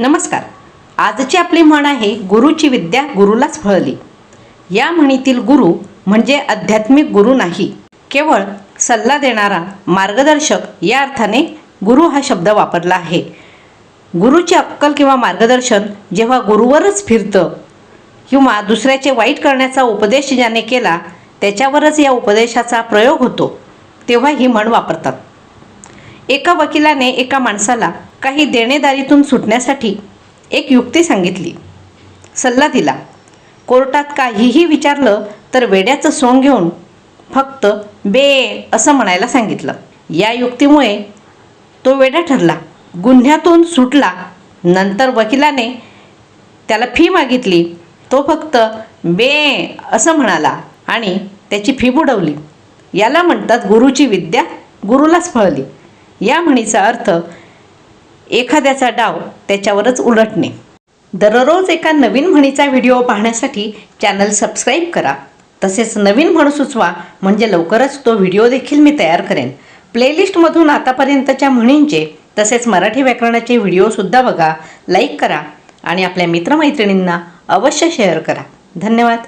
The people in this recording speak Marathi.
नमस्कार. आजची आपली म्हण आहे गुरुची विद्या गुरुलाच फळली. या म्हणीतील गुरु म्हणजे आध्यात्मिक गुरु नाही केवळ सल्ला देणारा मार्गदर्शक या अर्थाने गुरु हा शब्द वापरला आहे. गुरुची अक्कल किंवा मार्गदर्शन जेव्हा गुरुवरच फिरतं किंवा दुसऱ्याचे वाईट करण्याचा उपदेश ज्याने केला त्याच्यावरच या उपदेशाचा प्रयोग होतो तेव्हा ही म्हण वापरतात. एका वकिलाने एका माणसाला काही देणेदारीतून सुटण्यासाठी एक युक्ती सांगितली. सल्ला दिला. कोर्टात काहीही विचारलं तर वेड्याचं सोंग घेऊन फक्त बे असं म्हणायला सांगितलं. या युक्तीमुळे तो वेडा ठरला. गुन्ह्यातून सुटला. नंतर वकिलाने त्याला फी मागितली. तो फक्त बे असं म्हणाला आणि त्याची फी बुडवली. याला म्हणतात गुरुची विद्या गुरुलाच फळली. या म्हणीचा अर्थ एखाद्याचा डाव त्याच्यावरच उलटणे. दररोज एका नवीन म्हणीचा व्हिडिओ पाहण्यासाठी चॅनल सबस्क्राईब करा. तसेच नवीन म्हण सुचवा म्हणजे लवकरच तो व्हिडिओ देखील मी तयार करेन. प्लेलिस्टमधून आतापर्यंतच्या म्हणींचे तसेच मराठी व्याकरणाचे व्हिडिओसुद्धा बघा लाईक करा आणि आपल्या मित्रमैत्रिणींना अवश्य शेअर करा. धन्यवाद.